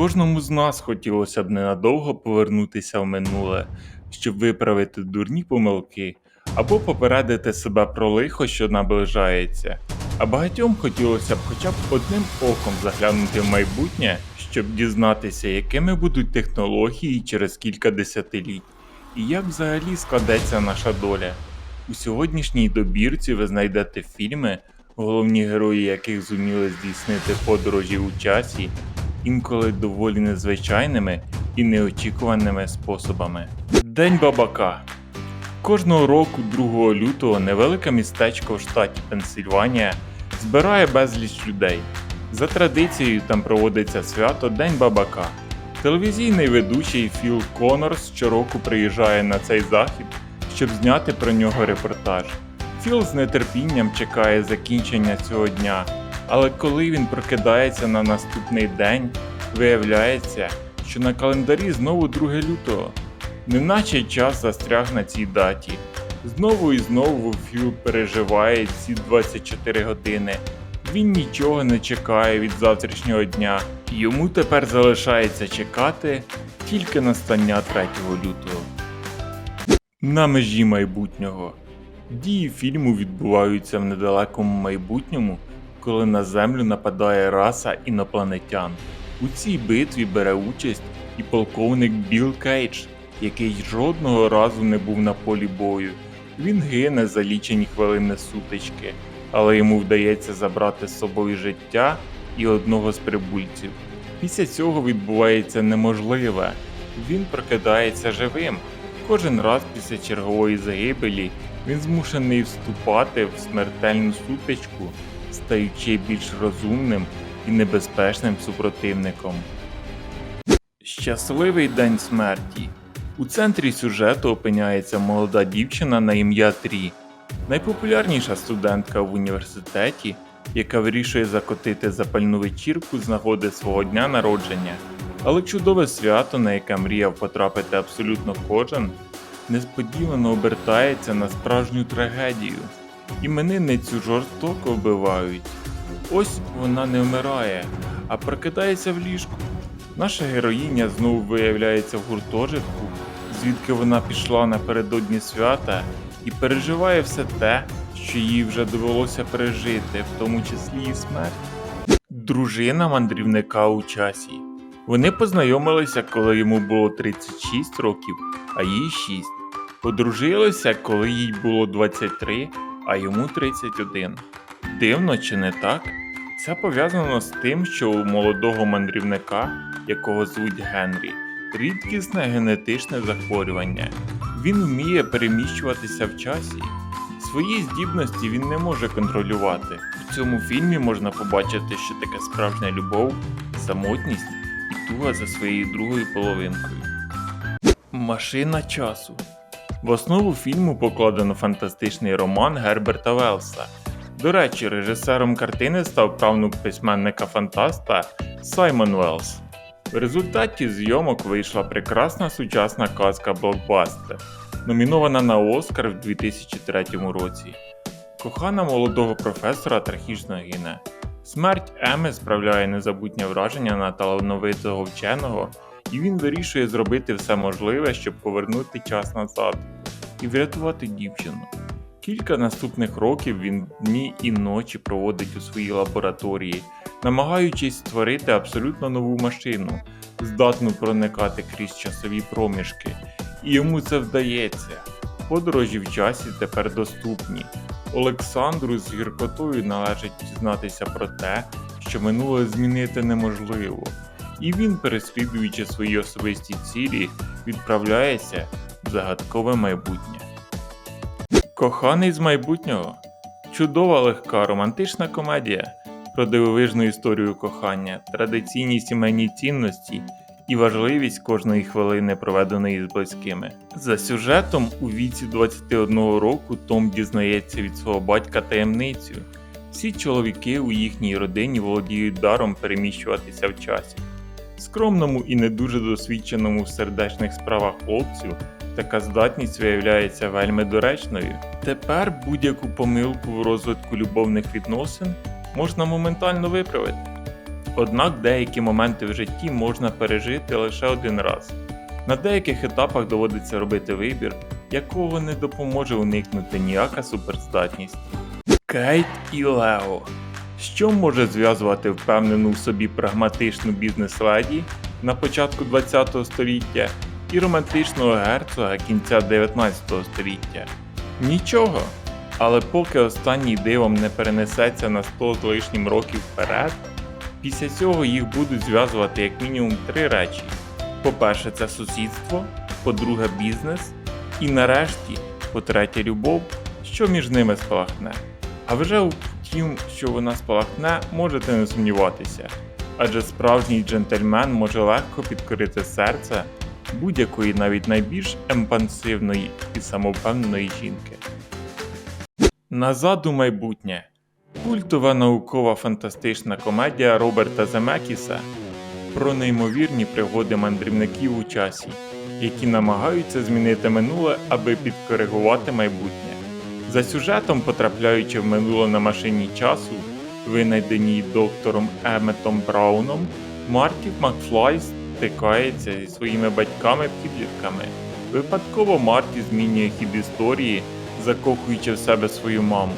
Кожному з нас хотілося б ненадовго повернутися в минуле, щоб виправити дурні помилки або попередити себе про лихо, що наближається. А багатьом хотілося б хоча б одним оком заглянути в майбутнє, щоб дізнатися, якими будуть технології через кілька десятиліть, і як взагалі складеться наша доля. У сьогоднішній добірці ви знайдете фільми, головні герої яких зуміли здійснити подорожі у часі, інколи доволі незвичайними і неочікуваними способами. День бабака. Кожного року 2 лютого невелике містечко в штаті Пенсильванія збирає безліч людей. За традицією там проводиться свято День бабака. Телевізійний ведучий Філ Конорс щороку приїжджає на цей захід, щоб зняти про нього репортаж. Філ з нетерпінням чекає закінчення цього дня, але коли він прокидається на наступний день, виявляється, що на календарі знову 2 лютого. Неначе час застряг на цій даті. Знову і знову Філ переживає ці 24 години. Він нічого не чекає від завтрашнього дня. Йому тепер залишається чекати тільки настання 3 лютого. На межі майбутнього. Дії фільму відбуваються в недалекому майбутньому, коли на землю нападає раса інопланетян. У цій битві бере участь і полковник Білл Кейдж, який жодного разу не був на полі бою. Він гине за лічені хвилини сутички, але йому вдається забрати з собою життя і одного з прибульців. Після цього відбувається неможливе. Він прокидається живим. Кожен раз після чергової загибелі він змушений вступати в смертельну сутичку, стаючи більш розумним і небезпечним супротивником. Щасливий день смерті. У центрі сюжету опиняється молода дівчина на ім'я Трі, найпопулярніша студентка в університеті, яка вирішує закотити запальну вечірку з нагоди свого дня народження. Але чудове свято, на яке мріяв потрапити абсолютно кожен, несподівано обертається на справжню трагедію. Іменинницю жорстоко вбивають. Ось вона не вмирає, а прокидається в ліжку. Наша героїня знову виявляється в гуртожитку, звідки вона пішла напередодні свята і переживає все те, що їй вже довелося пережити, в тому числі і смерть. Дружина мандрівника у часі. Вони познайомилися, коли йому було 36 років, а їй 6. Подружилися, коли їй було 23, а йому 31. Дивно чи не так? Це пов'язано з тим, що у молодого мандрівника, якого звуть Генрі, рідкісне генетичне захворювання. Він вміє переміщуватися в часі. Свої здібності він не може контролювати. В цьому фільмі можна побачити, що таке справжня любов, самотність і туга за своєю другою половинкою. Машина часу. В основу фільму покладено фантастичний роман Герберта Велса. До речі, режисером картини став правнук письменника фантаста Саймон Велс. В результаті зйомок вийшла прекрасна сучасна казка блокбастер, номінована на Оскар в 2003 році. Кохана молодого професора трагічно гине. Смерть Еми справляє незабутнє враження на талановитого вченого, і він вирішує зробити все можливе, щоб повернути час назад і врятувати дівчину. Кілька наступних років він дні і ночі проводить у своїй лабораторії, намагаючись створити абсолютно нову машину, здатну проникати крізь часові проміжки. І йому це вдається. Подорожі в часі тепер доступні. Олександру з гіркотою належить дізнатися про те, що минуле змінити неможливо, і він, переслідуючи свої особисті цілі, відправляється в загадкове майбутнє. Коханий з майбутнього чудова легка романтична комедія про дивовижну історію кохання, традиційні сімейні цінності і важливість кожної хвилини, проведеної з близькими. За сюжетом у віці 21 року Том дізнається від свого батька таємницю. Всі чоловіки у їхній родині володіють даром переміщуватися в часі. Скромному і не дуже досвідченому в сердечних справах хлопцю така здатність виявляється вельми доречною. Тепер будь-яку помилку в розвитку любовних відносин можна моментально виправити. Однак деякі моменти в житті можна пережити лише один раз. На деяких етапах доводиться робити вибір, якого не допоможе уникнути ніяка суперздатність. Кейт і Лео. Що може зв'язувати впевнену в собі прагматичну бізнес-леді на початку ХХ століття і романтичного герцога кінця 19 століття? Нічого. Але поки останній дивом не перенесеться на 100 з лишнім років вперед, після цього їх будуть зв'язувати як мінімум три речі: по-перше, це сусідство, по-друге, бізнес, і нарешті, по-третє, любов, що між ними спалахне. А вже у тім, що вона спалахне, можете не сумніватися, адже справжній джентльмен може легко підкорити серце будь-якої навіть найбільш емпансивної і самовпевненої жінки. Назад у майбутнє. Культова наукова фантастична комедія Роберта Земекіса про неймовірні пригоди мандрівників у часі, які намагаються змінити минуле, аби підкоригувати майбутнє. За сюжетом, потрапляючи в минуле на машині часу, винайденій доктором Еметом Брауном, Марті Макфлай стикається зі своїми батьками-підлітками. Випадково Марті змінює хід історії, закохуючи в себе свою маму.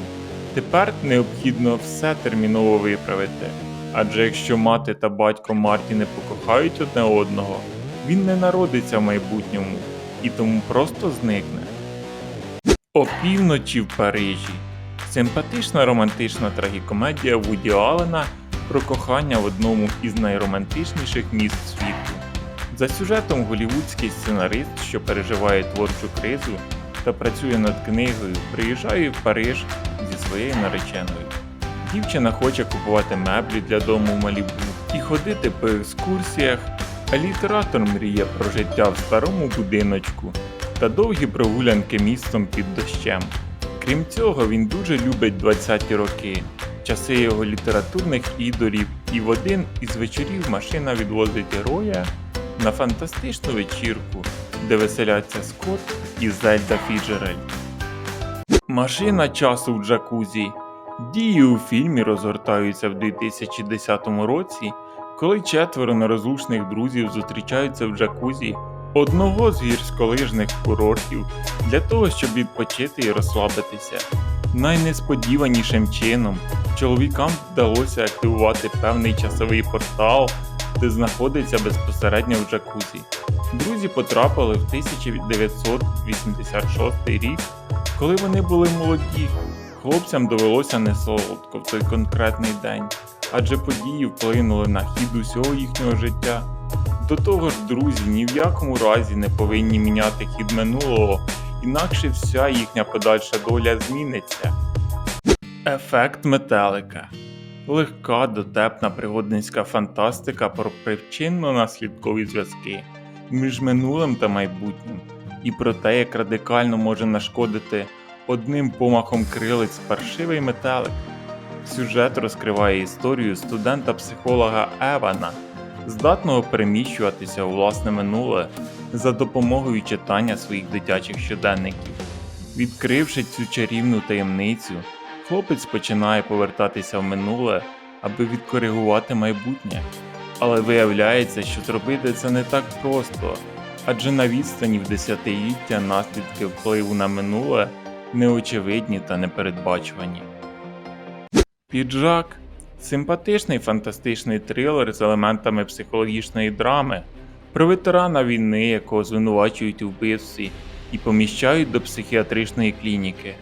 Тепер необхідно все терміново виправити. Адже якщо мати та батько Марті не покохають одне одного, він не народиться в майбутньому і тому просто зникне. Опівночі в Парижі. Симпатична романтична трагікомедія Вуді Аллена про кохання в одному із найромантичніших міст світу. За сюжетом голівудський сценарист, що переживає творчу кризу та працює над книгою, приїжджає в Париж зі своєю нареченою. Дівчина хоче купувати меблі для дому в Малібу і ходити по екскурсіях, а літератор мріє про життя в старому будиночку та довгі прогулянки містом під дощем. Крім цього, він дуже любить 20-ті роки, часи його літературних ідолів, і в один із вечорів машина відвозить героя на фантастичну вечірку, де веселяться Скотт і Зельда Фіджерель. Машина часу в джакузі. Дії у фільмі розгортаються в 2010 році, коли четверо нерозлучних друзів зустрічаються в джакузі одного з гірськолижних курортів для того, щоб відпочити і розслабитися. Найнесподіванішим чином чоловікам вдалося активувати певний часовий портал, де знаходиться безпосередньо в джакузі. Друзі потрапили в 1986 рік, коли вони були молоді. Хлопцям довелося не солодко в той конкретний день, адже події вплинули на хід усього їхнього життя. До того ж, друзі ні в якому разі не повинні міняти хід минулого, інакше вся їхня подальша доля зміниться. Ефект метелика легка, дотепна пригодницька фантастика про причинно-наслідкові зв'язки між минулим та майбутнім, і про те, як радикально може нашкодити одним помахом крилиць паршивий метелик. Сюжет розкриває історію студента-психолога Евана, здатного переміщуватися у власне минуле за допомогою читання своїх дитячих щоденників. Відкривши цю чарівну таємницю, хлопець починає повертатися в минуле, аби відкоригувати майбутнє. Але виявляється, що зробити це не так просто, адже на відстані в десятиліття наслідки впливу на минуле неочевидні та непередбачувані. Піджак симпатичний фантастичний трилер з елементами психологічної драми про ветерана війни, якого звинувачують у вбивстві і поміщають до психіатричної клініки.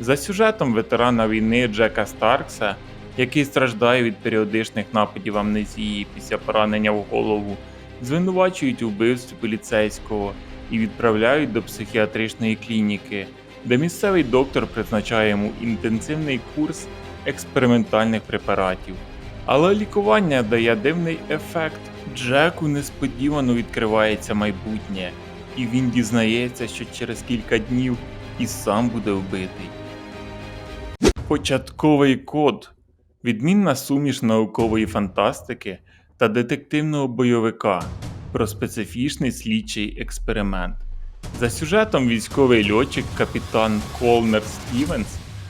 За сюжетом ветерана війни Джека Старкса, який страждає від періодичних нападів амнезії після поранення в голову, звинувачують у вбивстві поліцейського і відправляють до психіатричної клініки, де місцевий доктор призначає йому інтенсивний курс експериментальних препаратів. Але лікування дає дивний ефект. Джеку несподівано відкривається майбутнє, і він дізнається, що через кілька днів і сам буде вбитий. Початковий код відмінна суміш наукової фантастики та детективного бойовика про специфічний слідчий експеримент. За сюжетом військовий льотчик капітан Колнер Стівенс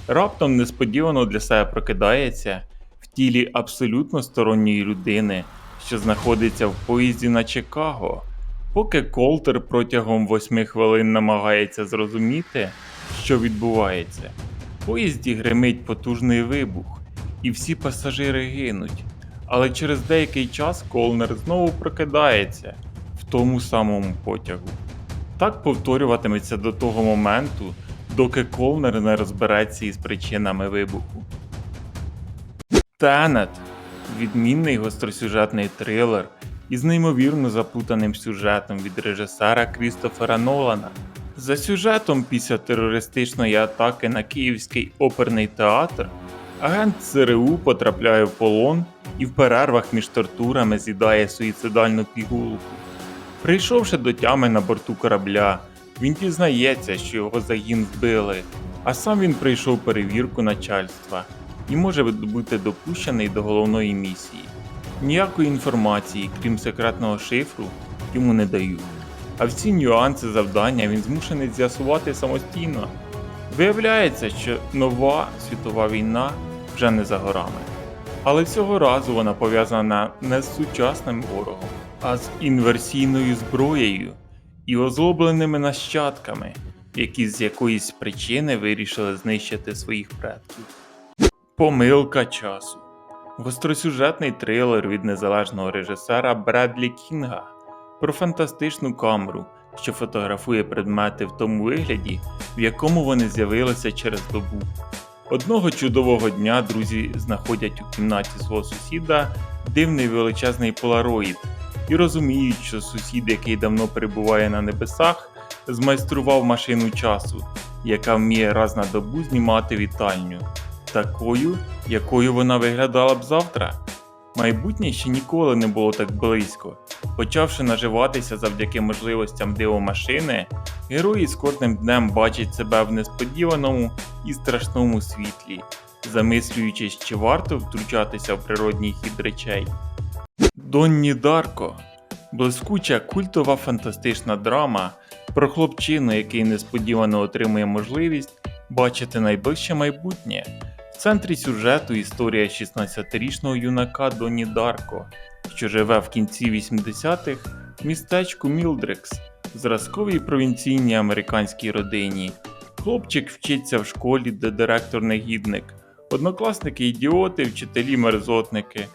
раптом несподівано для себе прокидається в тілі абсолютно сторонньої людини, що знаходиться в поїзді на Чикаго. Поки Колтер протягом восьми хвилин намагається зрозуміти, що відбувається, в поїзді гримить потужний вибух, і всі пасажири гинуть. Але через деякий час Колнер знову прокидається в тому самому потягу. Так повторюватиметься до того моменту, доки Колнер не розбереться із причинами вибуху. Тенет відмінний гостросюжетний трилер із неймовірно заплутаним сюжетом від режисера Крістофера Нолана. За сюжетом після терористичної атаки на Київський оперний театр агент ЦРУ потрапляє в полон і в перервах між тортурами з'їдає суїцидальну пігулку. Прийшовши до тями на борту корабля, він дізнається, що його загін вбили, а сам він прийшов перевірку начальства і може бути допущений до головної місії. Ніякої інформації, крім секретного шифру, йому не дають. А всі нюанси завдання він змушений з'ясувати самостійно. Виявляється, що нова світова війна вже не за горами. Але цього разу вона пов'язана не з сучасним ворогом, а з інверсійною зброєю і озлобленими нащадками, які з якоїсь причини вирішили знищити своїх предків. Помилка часу. Гостросюжетний трилер від незалежного режисера Бредлі Кінга про фантастичну камеру, що фотографує предмети в тому вигляді, в якому вони з'явилися через добу. Одного чудового дня друзі знаходять у кімнаті свого сусіда дивний величезний полароїд і розуміють, що сусід, який давно перебуває на небесах, змайстрував машину часу, яка вміє раз на добу знімати вітальню, такою, якою вона виглядала б завтра. Майбутнє ще ніколи не було так близько. Почавши наживатися завдяки можливостям дивомашини, герої з кожним днем бачать себе в несподіваному і страшному світлі, замислюючись, чи варто втручатися в природній хід речей. Донні Дарко блискуча культова фантастична драма про хлопчину, який несподівано отримує можливість бачити найближче майбутнє. В центрі сюжету історія 16-річного юнака Доні Дарко, що живе в кінці 80-х в містечку Мілдрекс, зразковій провінційній американській родині. Хлопчик вчиться в школі, де директор негідник, однокласники ідіоти, вчителі мерзотники.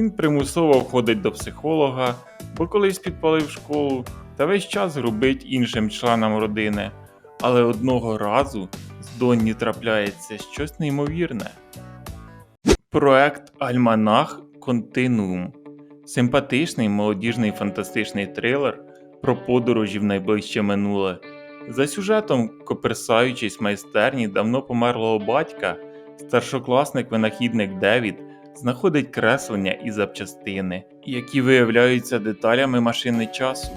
Він примусово входить до психолога, бо колись підпалив школу та весь час грубить іншим членам родини. Але одного разу з Донні трапляється щось неймовірне. Проект Альманах Континуум симпатичний молодіжний фантастичний трилер про подорожі в найближче минуле. За сюжетом, коперсаючись майстерні давно померлого батька, старшокласник-винахідник Девід знаходить креслення і запчастини, які виявляються деталями машини часу.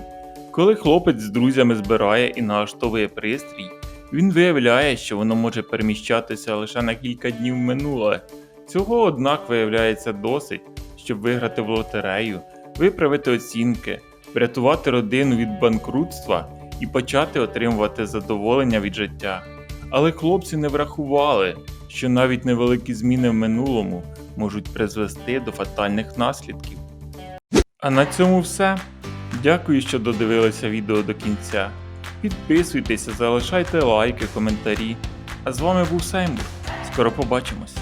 Коли хлопець з друзями збирає і налаштовує пристрій, він виявляє, що воно може переміщатися лише на кілька днів минуле. Цього, однак, виявляється досить, щоб виграти в лотерею, виправити оцінки, врятувати родину від банкрутства і почати отримувати задоволення від життя. Але хлопці не врахували, що навіть невеликі зміни в минулому можуть призвести до фатальних наслідків. А на цьому все. Дякую, що додивилися відео до кінця. Підписуйтеся, залишайте лайки, коментарі. А з вами був Сеймур. Скоро побачимось!